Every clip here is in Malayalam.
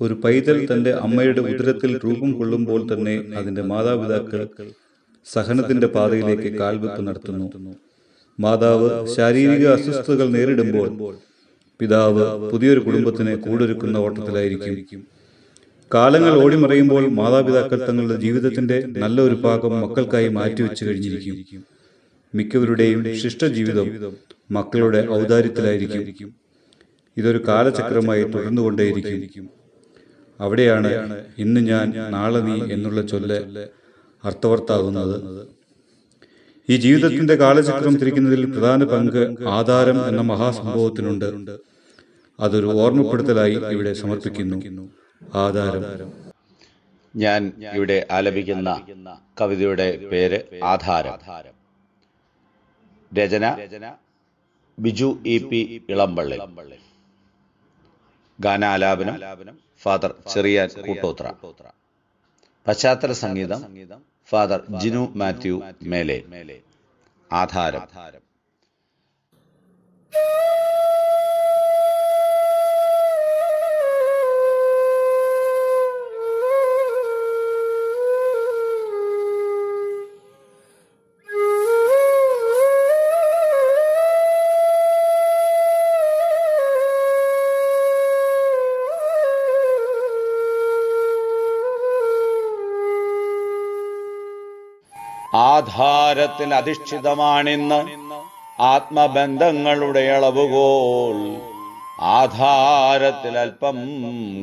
ഒരു പൈതൽ തന്റെ അമ്മയുടെ ഉദരത്തിൽ രൂപം കൊള്ളുമ്പോൾ തന്നെ അതിന്റെ മാതാപിതാക്കൾ സഹനത്തിന്റെ പാതയിലേക്ക് കാൽവെപ്പ് നടത്തുന്നു. മാതാവ് ശാരീരിക അസ്വസ്ഥതകൾ നേരിടുമ്പോൾ പിതാവ് പുതിയൊരു കുടുംബത്തിന് കൂടൊരുക്കുന്ന ഓട്ടത്തിലായിരിക്കും. കാലങ്ങൾ ഓടിമറയുമ്പോൾ മാതാപിതാക്കൾ തങ്ങളുടെ ജീവിതത്തിന്റെ നല്ലൊരു ഭാഗം മക്കൾക്കായി മാറ്റിവെച്ചു കഴിഞ്ഞിരിക്കും. മിക്കവരുടെയും ശിഷ്ടജീവിതം മക്കളുടെ ഔദാര്യത്തിലായിരിക്കും. ഇതൊരു കാലചക്രമായി തുടർന്നുകൊണ്ടേയിരിക്കും. അവിടെയാണ് ഇന്ന് ഞാൻ നാളെ നീ എന്നുള്ള ചൊല്ല് അർത്ഥവർത്താകുന്നത് ഈ ജീവിതത്തിന്റെ കാലചക്രം തിരിക്കുന്നതിൽ പ്രധാന പങ്ക് ആധാരം എന്ന മഹാസംഭവത്തിനുണ്ട്. അതൊരു ഓർമ്മപ്പെടുത്തലായി ഇവിടെ സമർപ്പിക്കുന്നു. ആധാരം. ഞാൻ ഇവിടെ ആലപിക്കുന്ന കവിതയുടെ പേര് ആധാരം. രചന ബിജു ഇ പി ഇളമ്പള്ളി. ഗാനാലാപനം ഫാദർ ചെറിയ കൂട്ടോത്ര. പശ്ചാത്തല സംഗീതം ഫാദർ ജിനു മാത്യു മേലെ. ആധാരം. ആധാരത്തിൽ അധിഷ്ഠിതമാണിന്ന് ആത്മബന്ധങ്ങളുടെ അളവുകോൽ ആധാരത്തിൽ അല്പം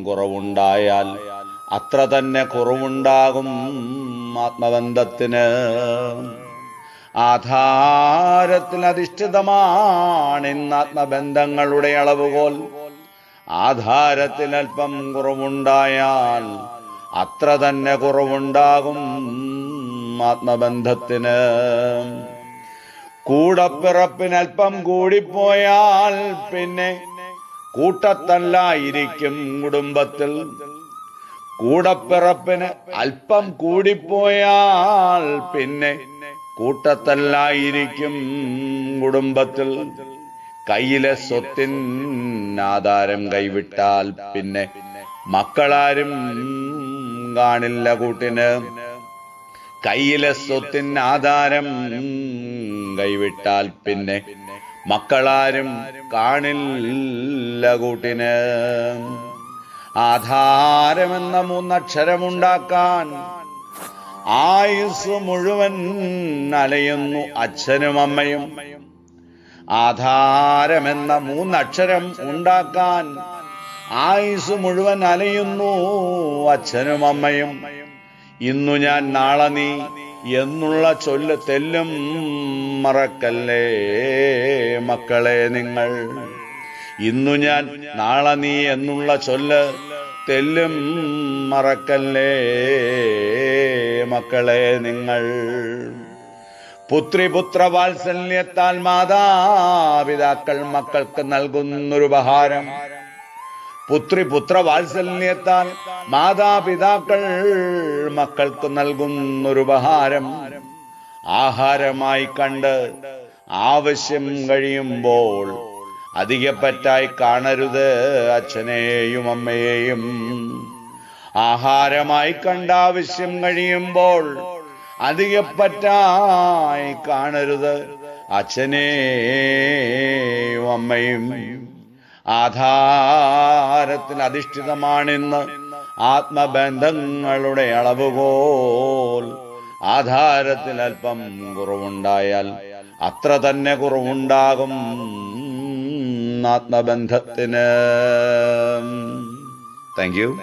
കുറവുണ്ടായാൽ അത്ര തന്നെ കുറവുണ്ടാകും ആത്മബന്ധത്തിന്. ആധാരത്തിൽ അധിഷ്ഠിതമാണിന്ന് ആത്മബന്ധങ്ങളുടെ അളവുകോൽ ആധാരത്തിൽ അല്പം കുറവുണ്ടായാൽ അത്ര തന്നെ കുറവുണ്ടാകും ആത്മബന്ധത്തിന്. കൂടപ്പിറപ്പിനൽപ്പം കൂടിപ്പോയാൽ പിന്നെ കൂട്ടത്തല്ലായിരിക്കും കുടുംബത്തിൽ. കൂടപ്പിറപ്പിന് അല്പം കൂടിപ്പോയാൽ പിന്നെ കൂട്ടത്തല്ലായിരിക്കും കുടുംബത്തിൽ. കയ്യിലെ സ്വത്തിൻ ആധാരം കൈവിട്ടാൽ പിന്നെ മക്കളാരും കാണില്ല കൂട്ടിന്. കയ്യിലെ സ്വത്തിൻ ആധാരം കൈവിട്ടാൽ പിന്നെ മക്കളാരും കാണില്ല കൂട്ടിന്. ആധാരമെന്ന മൂന്നക്ഷരമുണ്ടാക്കാൻ ആയുസ് മുഴുവൻ അലയുന്നു അച്ഛനും അമ്മയും. ആധാരമെന്ന മൂന്നക്ഷരം ഉണ്ടാക്കാൻ ആയുസ് മുഴുവൻ അലയുന്നു അച്ഛനും അമ്മയും. ഇന്നു ഞാൻ നാളെ നീ എന്നുള്ള ചൊല്ല തെല്ലും മറക്കല്ലേ മക്കളെ നിങ്ങൾ? ഇന്നു ഞാൻ നാളെ നീ എന്നുള്ള ചൊല്ല് തെല്ലും മറക്കല്ലേ മക്കളെ നിങ്ങൾ? പുത്രിപുത്ര വാത്സല്യത്താൽ മാതാപിതാക്കൾ മക്കൾക്ക് നൽകുന്നൊരു ഉപഹാരം പുത്രി പുത്ര വാത്സല്യത്താൽ മാതാപിതാക്കൾ മക്കൾക്ക് നൽകുന്നൊരു ഉപഹാരം. ആഹാരമായി കണ്ട് ആവശ്യം കഴിയുമ്പോൾ അധികപ്പറ്റായി കാണരുത് അച്ഛനെയും അമ്മയെയും. ആഹാരമായി കണ്ട ആവശ്യം കഴിയുമ്പോൾ അധികപ്പറ്റായി കാണരുത് അച്ഛനെയും അമ്മയും. ആധാരത്തിൽ അധിഷ്ഠിതമാണിന്ന് ആത്മബന്ധങ്ങളുടെ അളവുകോൽ ആധാരത്തിൽ അല്പം കുറവുണ്ടായാൽ അത്ര തന്നെ കുറവുണ്ടാകും ആത്മബന്ധത്തിന്. Thank you